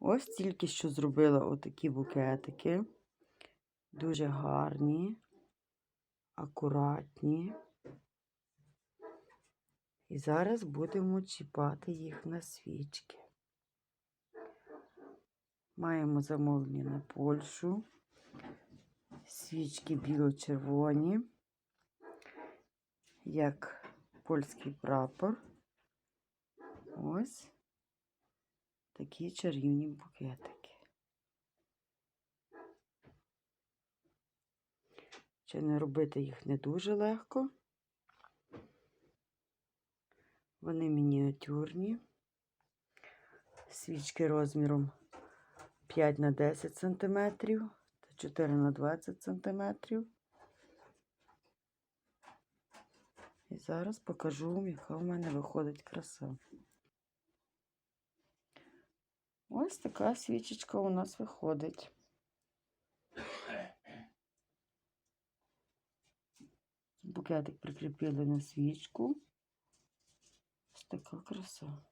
Ось тільки що зробила отакі букетики. Дуже гарні, акуратні. І зараз будемо чіпати їх на свічки. Маємо замовлення на Польщу. Свічки біло-червоні, як польський прапор. Ось такі чарівні букетики. Чи не робити їх не дуже легко. Вони мініатюрні. Свічки розміром 5 на 10 см та 4 на 20 см. І зараз покажу яка в мене виходить краса. Ось така свічечка у нас виходить. Букетик прикріпили на свічку. Ось така краса.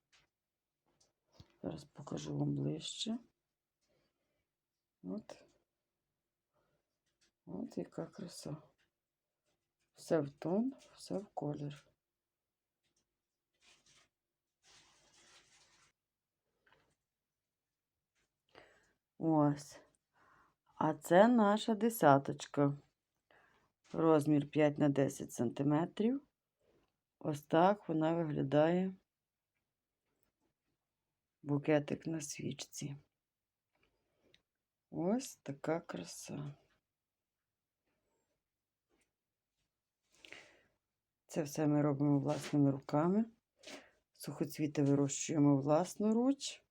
Зараз покажу вам ближче. От. От яка краса. Все в тон, все в колір. Ось. А це наша десяточка. Розмір 5 на 10 сантиметрів. Ось так вона виглядає букетик на свічці. Ось така краса. Це все ми робимо власними руками. Сухоцвіти вирощуємо власноруч.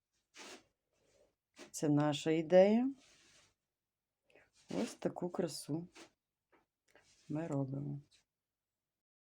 Це наша ідея. Ось таку красу ми робимо.